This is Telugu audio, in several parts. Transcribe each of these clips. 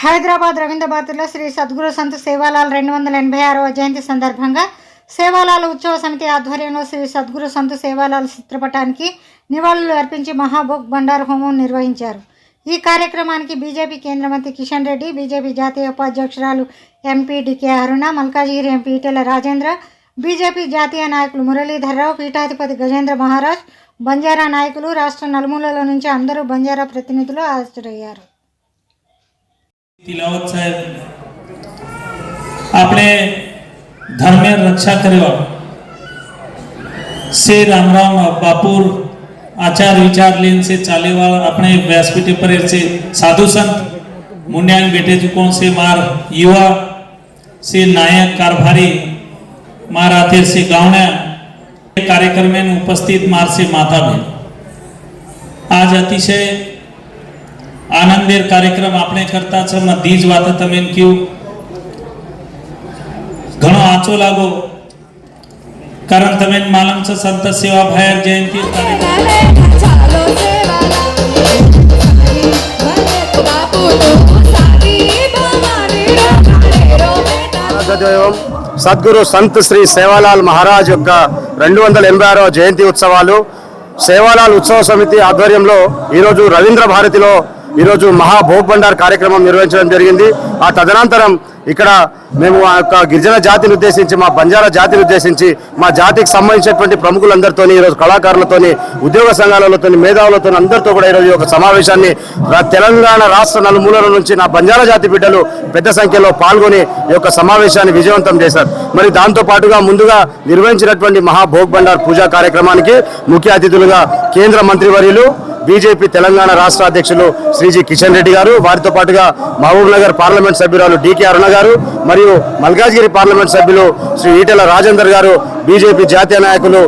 హైదరాబాద్ రవీంద్ర భారతిలో శ్రీ సద్గురు సంత్ సేవాలాల్ రెండు వందల ఎనభై ఆరవ జయంతి సందర్భంగా సేవాలాల్ ఉత్సవ సమితి ఆధ్వర్యంలో శ్రీ సద్గురు సంత్ సేవాలాల్ చిత్రపటానికి నివాళులు అర్పించి మహాభోగ్ బండారు హోమం నిర్వహించారు. ఈ కార్యక్రమానికి బీజేపీ కేంద్ర మంత్రి కిషన్ రెడ్డి బీజేపీ జాతీయ ఉపాధ్యక్షురాలు MP D K Aruna Malkajgiri MP Etela Rajender BJP జాతీయ నాయకులు మురళీధర్రావు పీఠాధిపతి గజేంద్ర మహారాజ్ బంజారా నాయకులు రాష్ట్ర నలుమూలల నుంచి అందరూ బంజారా ప్రతినిధులు హాజరయ్యారు. तिलावत साहेब, आपने धर्म रक्षा कर से राम राम आचार विचार लेन से चाले वाला अपने व्यासपीठ पर से साधु संत, मुन्यांग बेटे चुकों से मार युवा, से नायक कारभारी, मार से गावने कार्यक्रम में उपस्थित मार से माता बहन। आज अतिशय આનંદેર કાર્યક્રમ આપણે કરતા છે માં દીજ વાત તમે કયું ઘણો આંચો લાગો કારણ તમે માલમ છે સંત સેવા ભાયર જયંતિ કાર્યક્રમ ચાલો రాజదేవం సద్గురు సంత్ శ్రీ సేవాలాల్ మహారాజ్ యొక్క రెండు వందల ఎనభై ఆరవ జయంతి ఉత్సవాలు సేవాలాల్ ఉత్సవ సమితి ఆధ్వర్యంలో ఈరోజు రవీంద్ర భారతిలో ఈరోజు మహా భోగ్ భండార్ కార్యక్రమం నిర్వహించడం జరిగింది. ఆ తదనంతరం ఇక్కడ మేము ఆ యొక్క గిరిజన జాతిని ఉద్దేశించి మా బంజారా జాతిని ఉద్దేశించి మా జాతికి సంబంధించినటువంటి ప్రముఖులందరితో ఈరోజు కళాకారులతోని ఉద్యోగ సంఘాలతో మేధావులతో అందరితో కూడా ఈరోజు ఒక యొక్క సమావేశాన్ని తెలంగాణ రాష్ట్ర నలుమూలల నుంచి నా బంజారా జాతి బిడ్డలు పెద్ద సంఖ్యలో పాల్గొని ఈ యొక్క సమావేశాన్ని విజయవంతం చేశారు. మరి దాంతో పాటుగా ముందుగా నిర్వహించినటువంటి మహా భోగ్ భండార్ పూజా కార్యక్రమానికి ముఖ్య అతిథులుగా కేంద్ర మంత్రివర్యులు బీజేపీ తెలంగాణ రాష్ట్ర అధ్యక్షులు శ్రీజీ కిషన్ రెడ్డి గారు వారితో పాటుగా మహబూబ్ నగర్ పార్లమెంట్ సభ్యురాలు డికే అరుణ గారు మరియు మల్కాజ్గిరి పార్లమెంట్ సభ్యులు శ్రీ ఈటెల రాజేందర్ గారు బీజేపీ జాతీయ నాయకులు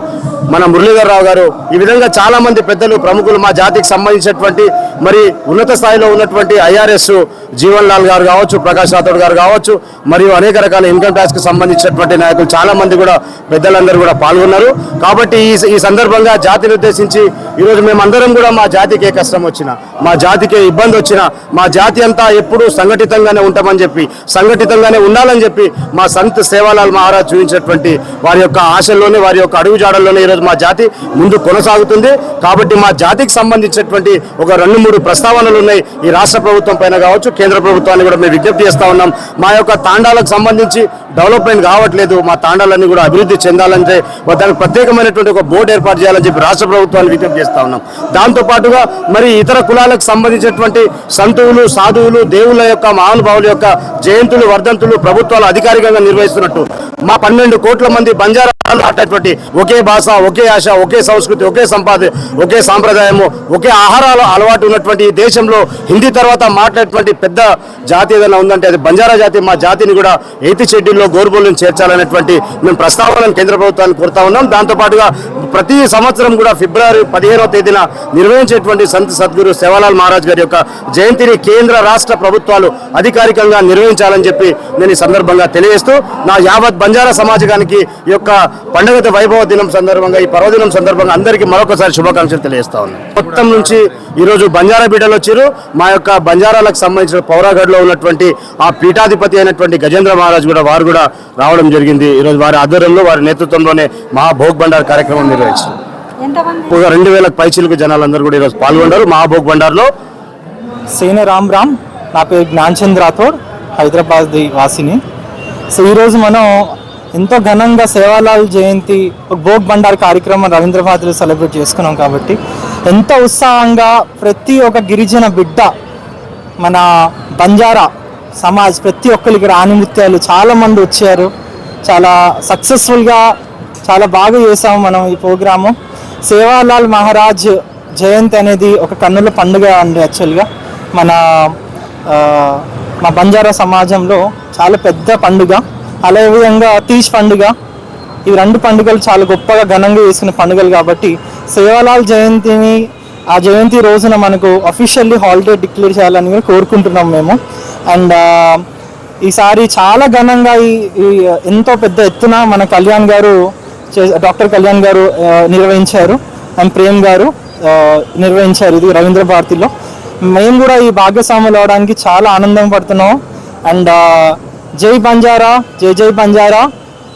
మన మురళీధరరావు గారు ఈ విధంగా చాలా మంది పెద్దలు ప్రముఖులు మా జాతికి సంబంధించినటువంటి మరి ఉన్నత స్థాయిలో ఉన్నటువంటి ఐఆర్ఎస్ జీవన్ లాల్ గారు కావచ్చు ప్రకాష్ రాథోడ్ గారు కావచ్చు మరియు అనేక రకాల ఇన్కమ్ ట్యాక్స్కి సంబంధించినటువంటి నాయకులు చాలా మంది కూడా పెద్దలందరూ కూడా పాల్గొన్నారు. కాబట్టి ఈ ఈ సందర్భంగా జాతిని ఉద్దేశించి ఈరోజు మేమందరం కూడా మా జాతికి ఏ కష్టం వచ్చినా మా జాతికి ఇబ్బంది వచ్చినా మా జాతి అంతా ఎప్పుడూ సంఘటితంగానే ఉంటామని చెప్పి సంఘటితంగానే ఉండాలని చెప్పి మా సంత్ సేవాలాల్ మహారాజ్ చూపించినటువంటి వారి యొక్క ఆశల్లోనే వారి యొక్క అడుగుజాడల్లోనే ఈరోజు మా జాతి ముందు కొనసాగుతుంది. కాబట్టి మా జాతికి సంబంధించినటువంటి ఒక రెండు మూడు ప్రస్తావనలు ఉన్నాయి. ఈ రాష్ట్ర ప్రభుత్వం పైన కావచ్చు కేంద్ర ప్రభుత్వాన్ని కూడా మేము విజ్ఞప్తి చేస్తా ఉన్నాం. మా యొక్క తాండాలకు సంబంధించి డెవలప్మెంట్ కావట్లేదు. మా తాండాలన్నీ కూడా అభివృద్ధి చెందాలంటే దానికి ప్రత్యేకమైనటువంటి ఒక బోర్డు ఏర్పాటు చేయాలని చెప్పి రాష్ట్ర ప్రభుత్వాన్ని విజ్ఞప్తి చేస్తా ఉన్నాం. దాంతో పాటుగా మరి ఇతర కులాలకు సంబంధించినటువంటి సంతువులు సాధువులు దేవుళ్ళ యొక్క మహానుభావుల యొక్క జయంతులు వర్ధంతులు ప్రభుత్వాలు అధికారికంగా నిర్వహిస్తున్నట్టు. మా పన్నెండు కోట్ల మంది బంజారా మాట్లాడేటువంటి ఒకే భాష ఒకే ఆశ ఒకే సంస్కృతి ఒకే సంపాద ఒకే సాంప్రదాయము ఒకే ఆహారాలు అలవాటు ఉన్నటువంటి ఈ దేశంలో హిందీ తర్వాత మాట్లాడేటువంటి పెద్ద జాతి ఏదైనా ఉందంటే అది బంజారా జాతి. మా జాతిని కూడా ఎయిత్ షెడ్యూల్లో గోరుబోలను చేర్చాలనేటువంటి మేము ప్రస్తావనను కేంద్ర ప్రభుత్వాన్ని కోరుతా ఉన్నాం. దాంతో పాటుగా ప్రతి సంవత్సరం కూడా ఫిబ్రవరి పదిహేనవ తేదీన నిర్వహించేటువంటి సంత్ సద్గురు సేవాలాల్ మహారాజ్ గారి యొక్క జయంతిని కేంద్ర రాష్ట్ర ప్రభుత్వాలు అధికారికంగా నిర్వహించాలని చెప్పి నేను ఈ సందర్భంగా తెలియజేస్తూ నా యావత్ బంజారా సమాజానికి ఈ యొక్క పండుగ వైభవ దినం సందర్భంగా ఈ పర్వదినం సందర్భంగా అందరికీ మరొకసారి శుభాకాంక్షలు తెలియజేస్తా ఉన్నాను మొత్తం నుంచి ఈరోజు బంజారా బిడ్డలు వచ్చారు. మా యొక్క బంజారాలకు సంబంధించిన పౌరాగఢ్లో ఉన్నటువంటి ఆ పీఠాధిపతి అయినటువంటి గజేంద్ర మహారాజ్ కూడా వారు కూడా రావడం జరిగింది. ఈరోజు వారి ఆధ్వర్యంలో వారి నేతృత్వంలోనే మహాభోగ్ భండార్ కార్యక్రమం నిర్వహించారు. రెండు వేల పైచీలకు జనాలందరూ కూడా ఈరోజు పాల్గొన్నారు మహాభోగ్ భండార్లో సేన రామ్ రామ్ నా పేరు జ్ఞాన్చంద్ రాథోడ్ హైదరాబాద్ వాసిని. సో ఈరోజు మనం ఎంతో ఘనంగా సేవాలాల్ జయంతి ఒక భోగ్ బండార్ కార్యక్రమం రవీంద్ర సెలబ్రేట్ చేసుకున్నాం కాబట్టి ఎంతో ఉత్సాహంగా ప్రతి ఒక్క గిరిజన బిడ్డ మన బంజారా సమాజ్ ప్రతి ఒక్కరికి ఇక్కడ ఆనిముత్యాలు చాలామంది వచ్చారు. చాలా సక్సెస్ఫుల్గా చాలా బాగా చేసాము మనం ఈ ప్రోగ్రాము. సేవాలాల్ మహారాజ్ జయంతి అనేది ఒక కన్నుల పండుగ అండి యాక్చువల్గా మన మా బంజారా సమాజంలో చాలా పెద్ద పండుగ. అదే విధంగా తీజ్ పండుగ ఈ రెండు పండుగలు చాలా గొప్పగా ఘనంగా చేసిన పండుగలు కాబట్టి సేవాలాల్ జయంతిని ఆ జయంతి రోజున మనకు అఫీషియల్లీ హాలిడే డిక్లేర్ చేయాలని కూడా కోరుకుంటున్నాం మేము. అండ్ ఈసారి చాలా ఘనంగా ఈ ఎంతో పెద్ద ఎత్తున మన కళ్యాణ్ గారు చే- డాక్టర్ కళ్యాణ్ గారు నిర్వహించారు. అండ్ ప్రేమ్ గారు నిర్వహించారు ఇది రవీంద్ర భారతిలో. మేము కూడా ఈ భాగస్వాములు అవడానికి చాలా ఆనందం పడుతున్నాం. అండ్ జై బంజారా జై జై బంజారా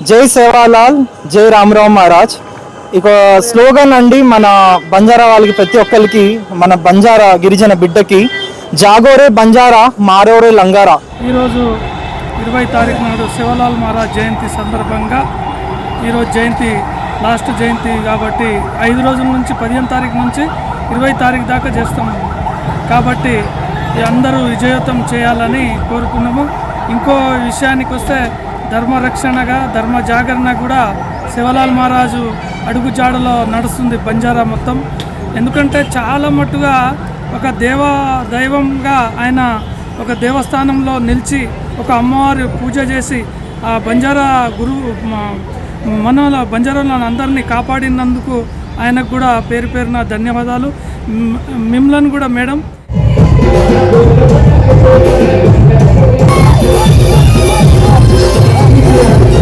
జై సేవాలాల్ జై రామరావు మహారాజ్. ఇక స్లోగన్ అండి మన బంజారా వాళ్ళకి ప్రతి ఒక్కరికి మన బంజారా గిరిజన బిడ్డకి జాగోరే బంజారా మారోరే లంగారా. ఈరోజు ఇరవై తారీఖు నాడు శివలాల్ మహారాజ్ జయంతి సందర్భంగా ఈరోజు జయంతి లాస్ట్ జయంతి కాబట్టి ఐదు రోజుల నుంచి పదిహేను తారీఖు నుంచి ఇరవై తారీఖు దాకా చేస్తాము కాబట్టి అందరూ విజయవంతం చేయాలని కోరుకున్నాము ఇంకో విషయానికి వస్తే ధర్మరక్షణగా ధర్మ జాగరణ కూడా శివలాల్ మహారాజు అడుగుజాడలో నడుస్తుంది బంజారా మొత్తం. ఎందుకంటే చాలా మట్టుగా ఒక దేవ దైవంగా ఆయన ఒక దేవస్థానంలో నిలిచి ఒక అమ్మవారి పూజ చేసి ఆ బంజారా గురువు మనల బంజారాలను అందరినీ కాపాడినందుకు ఆయనకు కూడా పేరు పేరున ధన్యవాదాలు. మిమ్మల్ని కూడా మేడం. Thank.